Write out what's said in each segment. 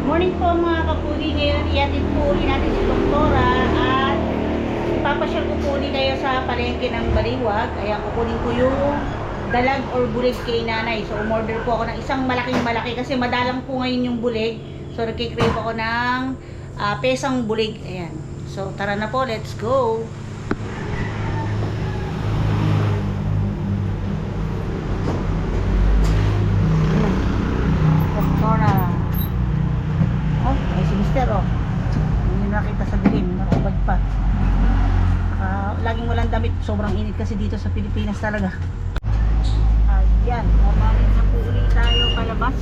Good morning po mga kapuli. Ngayon iatid po uli natin si Doktora at ipapasyal ko po uli kayo sa palengke ng Baliwag. Kaya kukunin ko yung dalag or bulig kay nanay. So umorder po ako ng isang malaking malaki kasi madalang po ngayon yung bulig. So nagkikrave ako ng ah, pesang bulig. Ayan. So tara na po, let's go. Doktora. Oh, ay si Mister oh. Hindi nakita sa dilim, nakubad pa. Saka, laging walang damit, sobrang init kasi dito sa Pilipinas talaga. Ayan, mamamit na po ulit tayo palabas.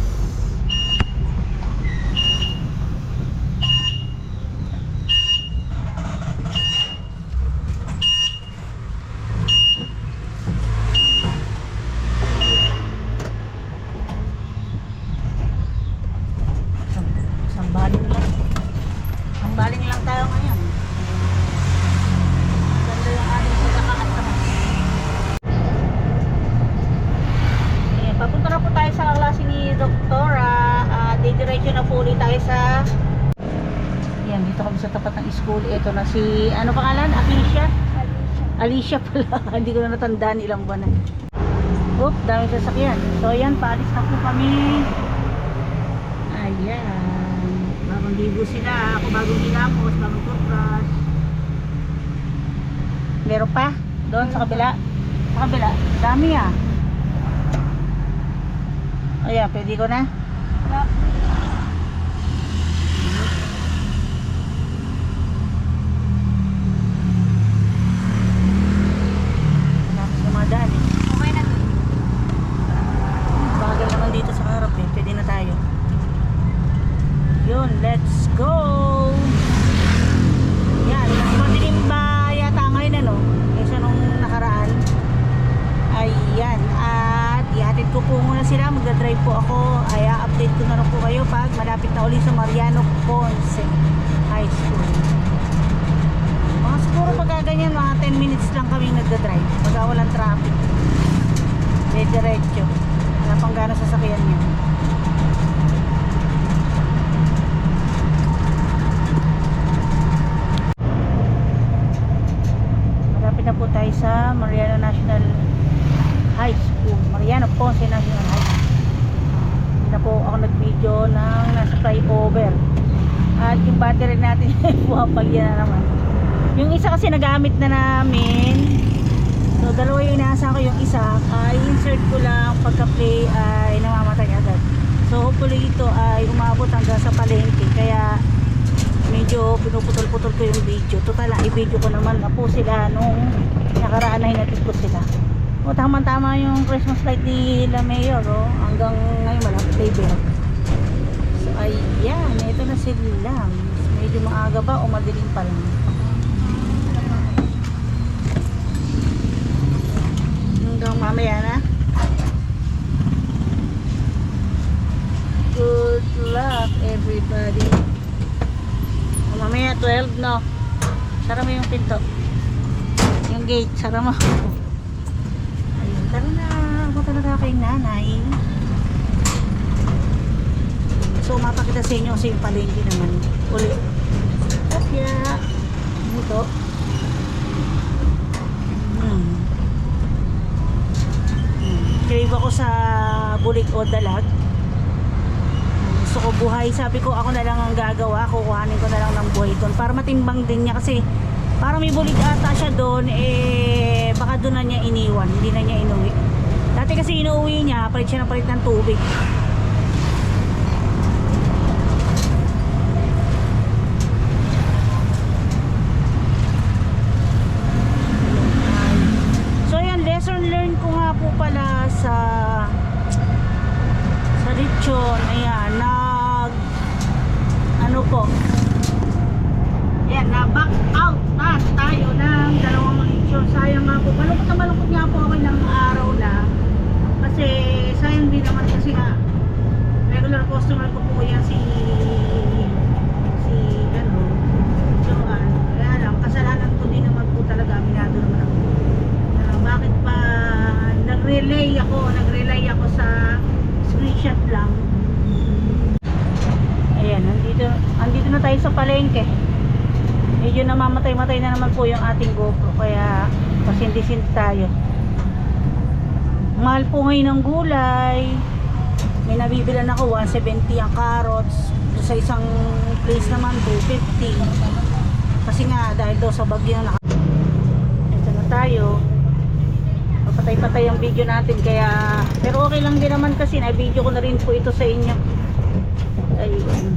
Isang, isang baling lang. Isang baling lang tayo ngayon. Ganda yung ating naman. Ayan, papunta na po tayo sa klase ni Doktora. Uh, didiretso na po ulit tayo sa Ayan, dito kami sa tapat ng school. Ito na si, ano pangalan? Alicia? Alicia pala. Hindi ko na natandaan ilang buwan na. Oop, dami sasakyan. So, ayan, paalis na po kami. Ayan. Bagong ligo sila. Ako bagong ginamos, bagong toothbrush. Meron pa? Doon sa kabila? Sa kabila? Dami ah. Ayan, pwede ko na? Dami sa mga daan eh. Okay na. Bagal naman dito sa harap eh. Pwede na tayo. Yun, let's go! Yan, mas madilim ba yata ngayon ano? Kaysa nung nakaraan. Ayan, at ihatid ko po muna sila. Magdadrive po ako. Ay, ko na rin po kayo pag malapit na uli sa Mariano Ponce High School. Mga siguro pagka ganyan, mga 10 minutes lang kami nagdadrive. Pagka walang traffic. May diretso. Wala pang gano'ng sasakyan niya. Malapit na po tayo sa Mariano National High School. Mariano Ponce National High School. Na po ako nag-video ng nasa flyover. At yung battery natin ay pumapalya na naman. Yung isa kasi nagamit na namin. So dalawa yung inaasahan ko yung isa. ay insert ko lang pagka-play ay namamatay agad. So hopefully ito ay umabot hanggang sa palengke. Kaya medyo pinuputol-putol ko yung video. Total, i-video ko naman na po sila nung nakaraan na hinatid ko sila. O tama-tama yung Christmas light ni La Mayor oh. Hanggang ngayon malapit label. So ayan, ito na sila. Medyo maaga ba o madilim pa lang? Hanggang mamaya na. Good luck everybody. O, mamaya 12 no. Sara mo yung pinto. Yung gate, sara mo. Tara na. Ako talaga kay nanay. So, mapakita sa inyo kasi yung palengke naman. Uli. Kaya, ito. Hmm. Crave ako sa bulik o dalag. Gusto ko buhay. Sabi ko ako na lang ang gagawa. Kukuhanin ko na lang ng buhay doon. Para matimbang din niya kasi para may bulig ata siya doon eh baka doon na niya iniwan. Hindi na niya inuwi. Dati kasi inuwi niya, palit siya ng palit ng tubig. So yan, lesson learned ko nga po pala sa sa lechon, ayan, nag ano po ayan, na back out taas tayo ng dalawang lechon sayang nga po, malungkot na malungkot nga po ako ng araw na kasi sayang din naman kasi nga regular customer ko po yan si si ano Joanne kaya lang, kasalanan ko din naman po talaga aminado naman ako na bakit pa nag-relay ako, nag-relay ako sa screenshot lang. Ayan, Dito na tayo sa palengke. Medyo namamatay-matay na naman po yung ating GoPro. Kaya pasindisin tayo. Mahal po ngayon ng gulay. May nabibilan ako 170 ang carrots. Sa isang place naman 250. Kasi nga dahil daw sa bagyo na ito na tayo. Papatay-patay ang video natin kaya pero okay lang din naman kasi na video ko na rin po ito sa inyo. Ayun.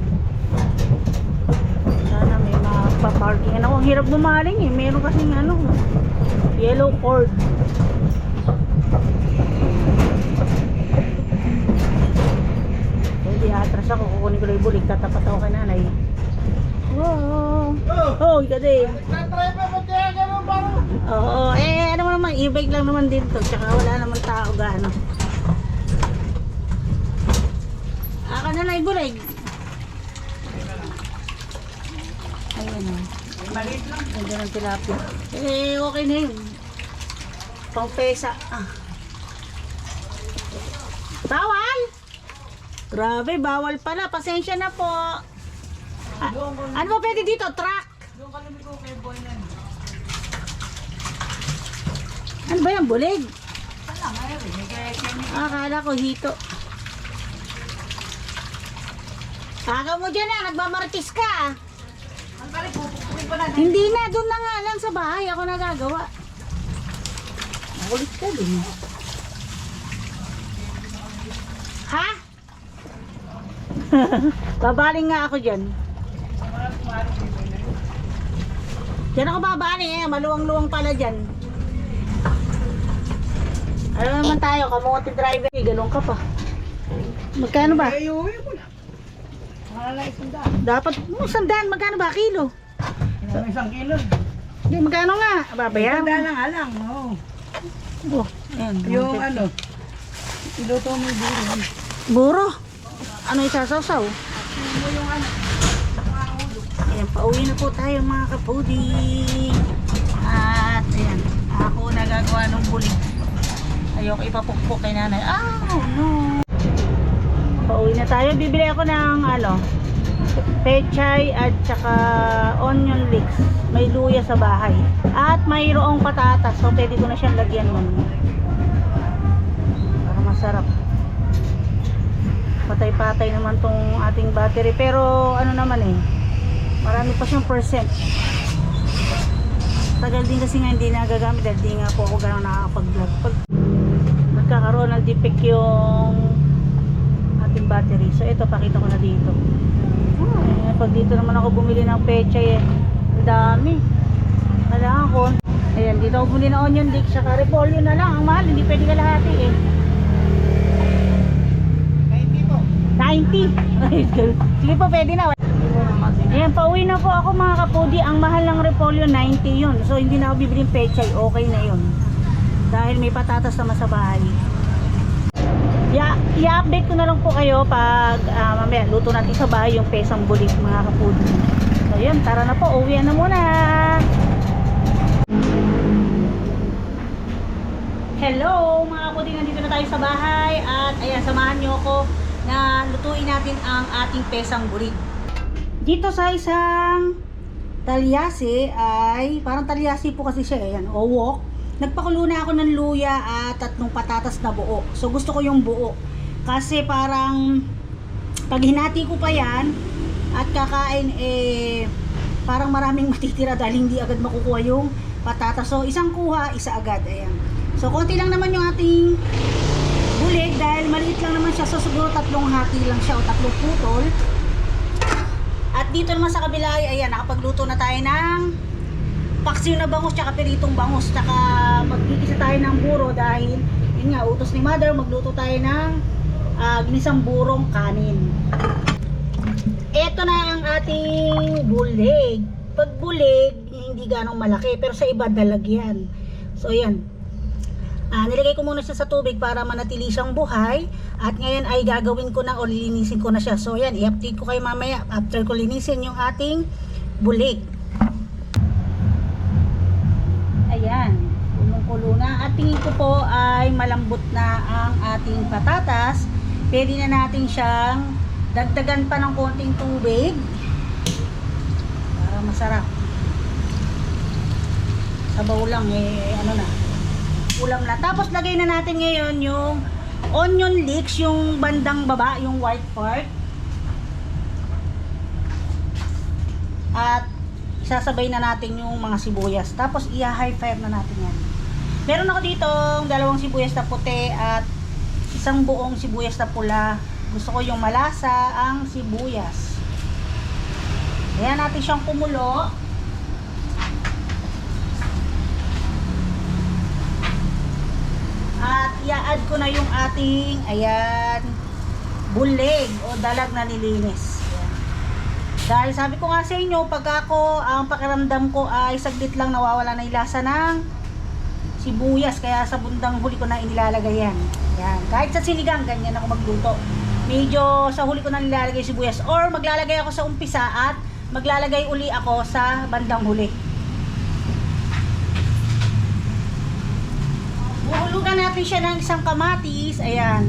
Sana may mapaparking. Ano, ang hirap bumaling eh. Meron kasing ano, yellow cord. Atras ako. Kukunin ko lang yung bulig. Tatapat ako kay nanay. Wow. Oh, ika din. Oo, eh ano mo naman, e-bike lang naman din to. Tsaka wala naman tao gaano. Aka na lang. Ayun o. Maliit lang. Ganda ng tilapia. Eh, okay na yun. Pang pesa. Ah. Bawal! Grabe, bawal pala. Pasensya na po. Ah, ano ba pwede dito? Truck? Ano ba yan? Bulig? Ah, Akala ko hito. Aga mo dyan ah, nagmamartis ka ah. Hindi na, doon na nga lang sa bahay ako nagagawa. Makulit ka din. Ha? Babaling nga ako dyan. Diyan ako babaling eh, maluwang-luwang pala dyan. Ano naman tayo, kamote driver. Eh, ganun ka pa. Magkano ba? Dapat, mo sandaan, magkano ba kilo? Isang kilo. Hindi, magkano nga? Babayaran. Tanda lang alang. Oh. Oh, ayan. Yung ano, iluto mo yung buro. Buro. Ano isasawsaw? yung ano, Ayan, pauwi na po tayo mga kapudi. At ayan, ako nagagawa ng bulig. Ayoko ipapukpok kay nanay. Oh no. Pauwi na tayo. Bibili ako ng ano, pechay at saka onion leeks. May luya sa bahay. At mayroong patatas. So pwede ko na siyang lagyan nun. Para masarap. Patay-patay naman tong ating battery. Pero ano naman eh, marami pa siyang percent. Tagal din kasi nga hindi nagagamit dahil di nga po ako gano'n nakakapag-vlog. Pag nagkakaroon ng defect yung ating battery. So ito, pakita ko na dito. Eh, pag dito naman ako bumili ng pechay eh, ang dami. Kailangan ko. Ayan, dito ako bumili ng onion leeks, saka repolyo na lang. Ang mahal, hindi pwede kalahati eh. 90 po. 90. Sige po, pwede na. Ayan, pauwi na po ako mga kapudi. Ang mahal ng repolyo, 90 yun. So, hindi na ako bibili ng pechay. Okay na yun. Dahil may patatas naman sa bahay. Ya, i-update ko na lang po kayo pag ah, mamaya luto natin sa bahay yung pesang bulik mga kapudi. So, yun. Tara na po. Uwi na muna. Hello mga kapudi. Nandito na tayo sa bahay. At ayan, samahan nyo ako na lutuin natin ang ating pesang bulig. Dito sa isang talyasi ay, parang talyasi po kasi siya, ayan, owok. Nagpakulo na ako ng luya at tatlong patatas na buo. So gusto ko yung buo. Kasi parang, pag hinati ko pa yan, at kakain, eh, parang maraming matitira dahil hindi agad makukuha yung patatas. So isang kuha, isa agad, ayan. So konti lang naman yung ating bulig dahil maliit lang naman siya. So siguro tatlong hati lang siya o tatlong putol. At dito naman sa kabila ay ayan, nakapagluto na tayo ng paksiw na bangus tsaka piritong bangus tsaka magkikisa tayo ng buro dahil yun nga, utos ni mother magluto tayo ng ah, ginisang burong kanin. Ito na ang ating bulig. Pag bulig, hindi ganong malaki pero sa iba dalagyan. So yan. Ah, nilagay ko muna siya sa tubig para manatili siyang buhay at ngayon ay gagawin ko na o lilinisin ko na siya. So yan, i-update ko kayo mamaya after ko linisin yung ating bulig. Ayan, kulong-kulo na. At tingin ko po ay malambot na ang ating patatas. Pwede na natin siyang dagdagan pa ng konting tubig. masarap. Sabaw lang eh, ano na. Ulam na. Tapos lagay na natin ngayon yung onion leeks, yung bandang baba, yung white part. At sasabay na natin yung mga sibuyas. Tapos i-high fire na natin yan. Meron ako dito dalawang sibuyas na puti at isang buong sibuyas na pula. Gusto ko yung malasa ang sibuyas. Ayan natin siyang kumulo. At i-add ko na yung ating, ayan, bulig o dalag na nilinis. Ayan. Dahil sabi ko nga sa inyo, pag ako, ang pakiramdam ko ay saglit lang nawawala na yung lasa ng sibuyas. Kaya sa bundang huli ko na inilalagay yan. Yan. Kahit sa sinigang, ganyan ako magluto. Medyo sa huli ko na nilalagay sibuyas. Or maglalagay ako sa umpisa at maglalagay uli ako sa bandang huli. Buhulugan natin siya ng isang kamatis. Ayan.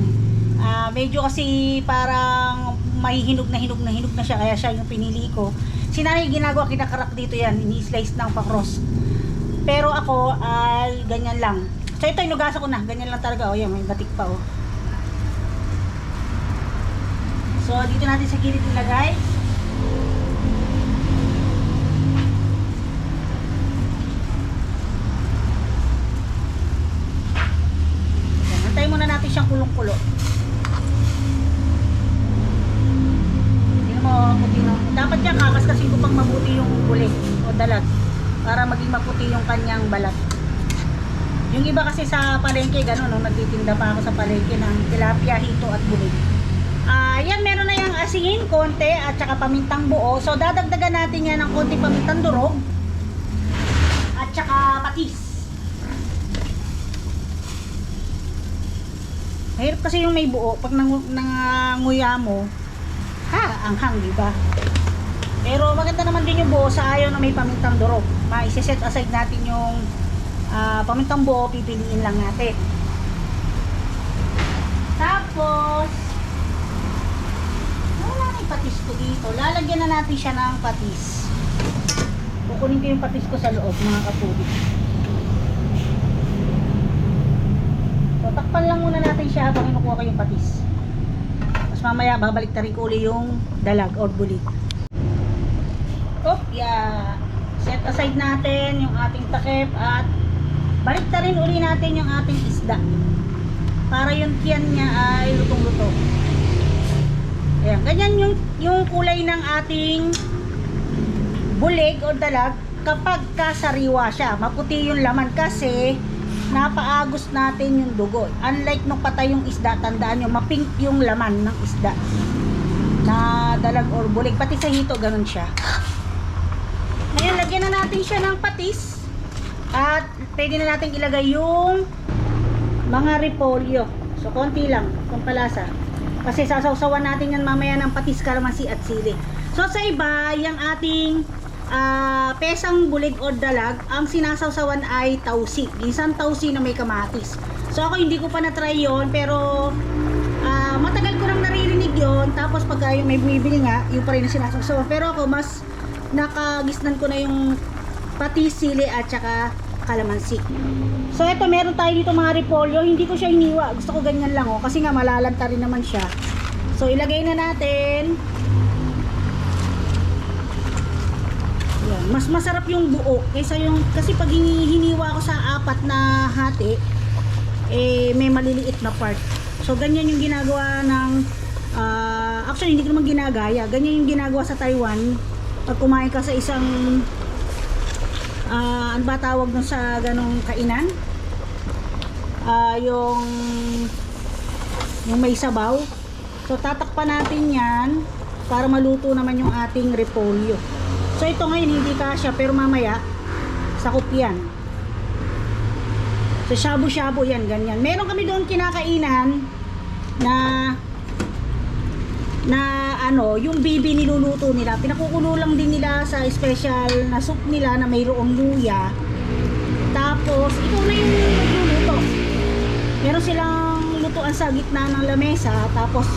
Ah, medyo kasi parang may hinog na hinog na hinog na siya kaya siya yung pinili ko. Si nanay ginagawa kinakarak dito yan, ini-slice ng pakros. Pero ako ay ganyan lang. So ito inugasa ko na, ganyan lang talaga. Oh, yan, may batik pa oh. So dito natin sa gilid ilagay. Yan, Antayin muna natin siyang kulong-kulo. Tingnan mo, puti na. Dapat yan, kakaskasin ko pang mabuti yung bulig o dalag para maging maputi yung kanyang balat. Yung iba kasi sa palengke, gano'n, nung nagtitinda pa ako sa palengke ng tilapia, hito at bulig. Ah, yan, meron na yung asin, konti, at saka pamintang buo. So, dadagdagan natin yan ng konti pamintang durog. At saka patis. Mahirap kasi yung may buo. Pag nang, nanganguya mo, ha, anghang, di ba? Pero maganda naman din yung buo sa ayaw na may pamintang durog. Ma-set aside natin yung ah, pamintang buo, pipiliin lang natin. Tapos, wala na patis ko dito. Lalagyan na natin siya ng patis. Kukunin ko yung patis ko sa loob, mga kapuli. So, takpan lang muna natin siya habang kinukuha ko yung patis. Tapos mamaya, babalik na rin ko uli yung dalag or bulig. Oh, yeah. Set aside natin yung ating takip at balik na uli natin yung ating isda. Para yung tiyan niya ay lutong-luto. Ayan, ganyan yung, yung kulay ng ating bulig o dalag kapag kasariwa siya. Maputi yung laman kasi napaagos natin yung dugo. Unlike nung patay yung isda, tandaan nyo, mapink yung laman ng isda na dalag or bulig. Pati sa hito, ganun siya. Ngayon, lagyan na natin siya ng patis. At pwede na natin ilagay yung mga repolyo. So, konti lang, pampalasa. Kasi sasawsawan natin yan mamaya ng patis, kalamansi at sili. So, sa iba, yung ating ah, pesang bulig o dalag, ang sinasawsawan ay tausi. Isang tausi na may kamatis. So, ako hindi ko pa na-try yon pero ah, matagal ko nang naririnig yon Tapos, pagka yung may bumibili nga, yung pa rin ang sinasawsawan. Pero ako, mas nakagisnan ko na yung patis, sili at saka kalamansi. So ito meron tayo dito mga repolyo, hindi ko siya hiniwa. Gusto ko ganyan lang oh kasi nga malalanta rin naman siya. So ilagay na natin. Yan, mas masarap yung buo kaysa yung kasi pag hini- hiniwa ko sa apat na hati eh may maliliit na part. So ganyan yung ginagawa ng ah, actually hindi ko naman ginagaya. Ganyan yung ginagawa sa Taiwan pag kumain ka sa isang ah ano ba tawag nun sa ganong kainan? Ah, yung yung may sabaw. So tatakpan natin 'yan para maluto naman yung ating repolyo. So ito ngayon hindi kasya pero mamaya sakop 'yan. So shabu-shabu 'yan ganyan. Meron kami doon kinakainan na na ano, yung bibi niluluto nila. Pinakukulo lang din nila sa special na soup nila na mayroong luya. Tapos, ito na yung nagluluto. Meron silang lutuan sa gitna ng lamesa. Tapos,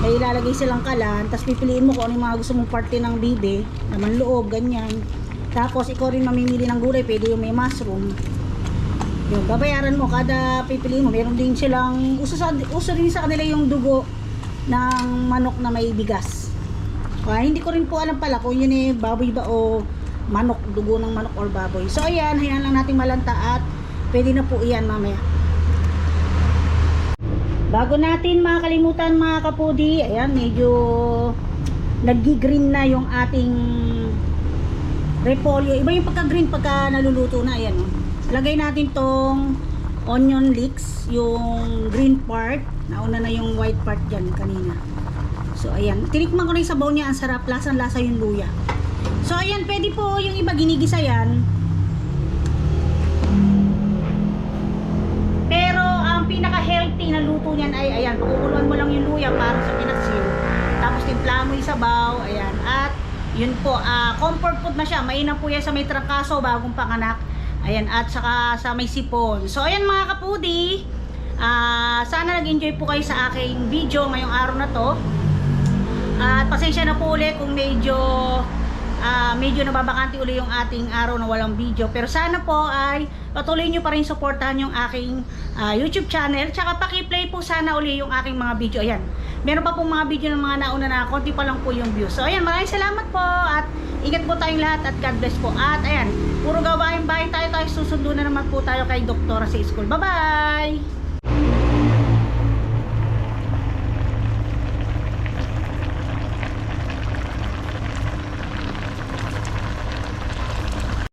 may ilalagay silang kalan, tapos pipiliin mo kung ano yung mga gusto mong parte ng bibe, naman loob, ganyan. Tapos ikaw rin mamimili ng gulay, pwede yung may mushroom. Yung babayaran mo kada pipiliin mo, meron din silang uso sa uso rin sa kanila yung dugo ng manok na may bigas. Ah, hindi ko rin po alam pala kung yun eh baboy ba o manok, dugo ng manok or baboy. So ayan, hayaan lang natin malanta at pwede na po iyan mamaya. Bago natin makalimutan mga kapudi, ayan, medyo nag-green na yung ating repolyo. Iba yung pagka-green pagka naluluto na, ayan. Oh. Lagay natin tong onion leeks, yung green part. Nauna na yung white part dyan kanina. So, ayan. Tinikman ko na yung sabaw niya. Ang sarap. Lasang-lasa yung luya. So, ayan. Pwede po yung iba ginigisa yan. Pero ang pinaka-healthy na luto niyan ay ayan, pakukuluan mo lang yung luya para sa pinaksil. Tapos timpla mo yung sabaw, ayan. At yun po, ah, comfort food na siya. Mainam po yan sa may trangkaso, bagong panganak. Ayan, at saka sa may sipon. So ayan mga kapudi, ah, sana nag-enjoy po kayo sa aking video ngayong araw na to. At pasensya na po ulit kung medyo ah, medyo nababakante uli yung ating araw na walang video. Pero sana po ay patuloy nyo pa rin supportahan yung aking ah, YouTube channel. Tsaka paki-play po sana uli yung aking mga video. Ayan. Meron pa pong mga video ng mga nauna na konti pa lang po yung views. So ayan, maraming salamat po at ingat po tayong lahat at God bless po. At ayan, puro gawain bahay tayo tayo susundo na naman po tayo kay doktora sa school. Bye-bye!